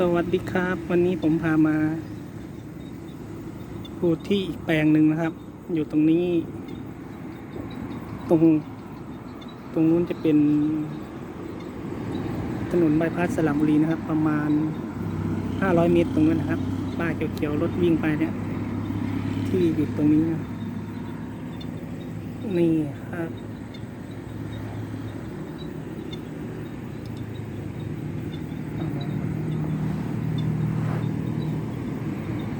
สวัสดีครับ วันนี้ผมพามาพูดที่อีกแปลงหนึ่งนะครับ อยู่ตรงนี้ ตรง ตรงนู้นจะเป็น ถนนบายพาสสระบุรีนะครับ ประมาณ 500 เมตรตรงนั้นนะครับ ป้ายเขียวๆรถวิ่งไปเนี่ย ที่อยู่ตรงนี้นะนี่ครับ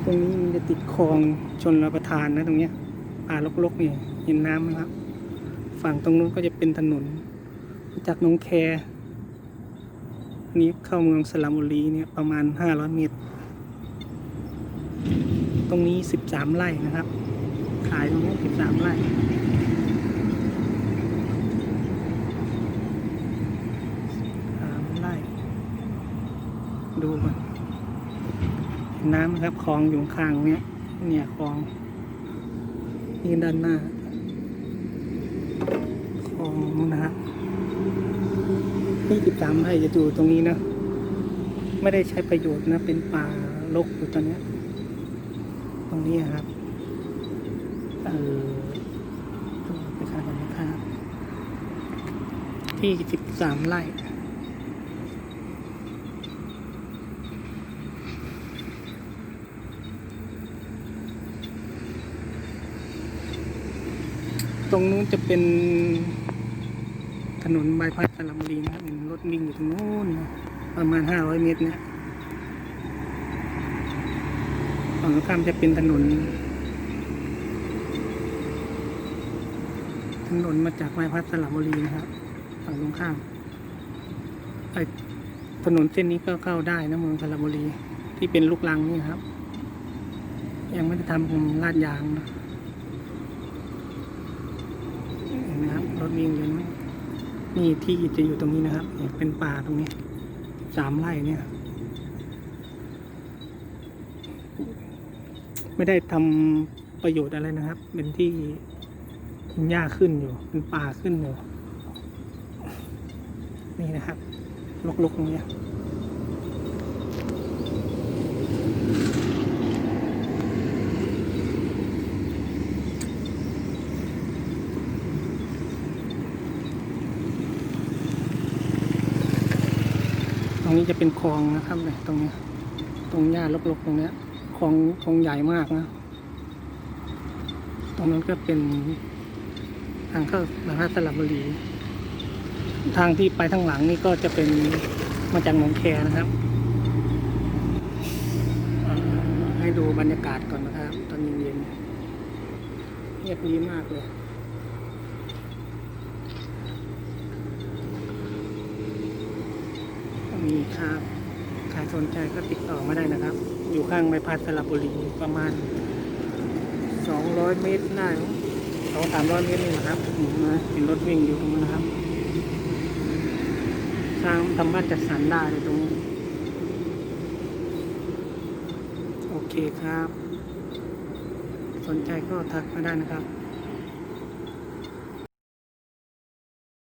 ตรงนี้มันจะติดคลองชนรับประทานนะตรงเนี้ยป่ารกๆนี่เห็นน้ำไหมครับ ฝั่งตรงนู้นก็จะเป็นถนน จากนองแคนี้เข้าเมืองสระบุรีเนี่ยประมาณ 500 เมตร ตรงนี้ 13 ไร่นะครับ ขายตรงนี้ 13 ไร่สามไร่ดูมัน น้ำนะครับคลองอยู่ข้างเนี้ยเนี่ยคลองนี่ด้านหน้าคลองนะฮะนี่สิบสามไร่จะอยู่ตรงนี้นะ ไม่ได้ใช้ประโยชน์นะ เป็นป่ารกอยู่ตอนเนี้ยตรงนี้ครับเออไปขายกันนะครับที่สิบสามไร่ ตรงนู้นจะเป็นถนนบายพาสสระบุรีนะครับเห็นรถวิ่งอยู่ตรงนู้นประมาณห้าร้อยเมตรเนี่ยฝั่งตรงข้ามจะเป็นถนน ถนนมาจากบายพาสสระบุรีนะครับฝั่งตรงข้ามไอถนนเส้นนี้ก็เข้าได้นะเมืองสระบุรีที่เป็นลูกลังนี่ครับ ยังไม่ได้ทำผมลาดยางนะ เห็นไหมค รถวิ่งอยู่นะนี่ที่จะอยู่ตรงนี้นะครับเนี่ยเป็นป่าตรงนี้สามไร่เนี่ย ไม่ได้ทำประโยชน์อะไรนะครับ เป็นที่หญ้าขึ้นอยู่ เป็นป่าขึ้นอยู่ นี่นะครับลกๆตรงนี้ รงนี้จะเป็นคลองนะครับเนี่ยตรงนี้ ตรงหญ้ารกๆตรงเนี้ยคลองคลองใหญ่มากนะ ตรงนั้นก็เป็นทางเข้าบางพระสระบุรี ทางที่ไปทางหลังนี่ก็จะเป็นมาจากหนองแคนะครับ ให้ดูบรรยากาศก่อนนะครับ ตอนเย็นๆเงียบดีมากเลย มีครับใครสนใจก็ติดต่อมาได้นะครับ อยู่ข้างใบพัดสระบุรีประมาณ 200 เมตรได้สองสามร้อยเมตรนี่นะครับมนะเห็นรถวิ่งอยู่ตรงนั้นนะครับ สร้างทำบ้านจัดสรรได้เลยตรงนี้โอเคครับ สนใจก็ทักมาได้นะครับ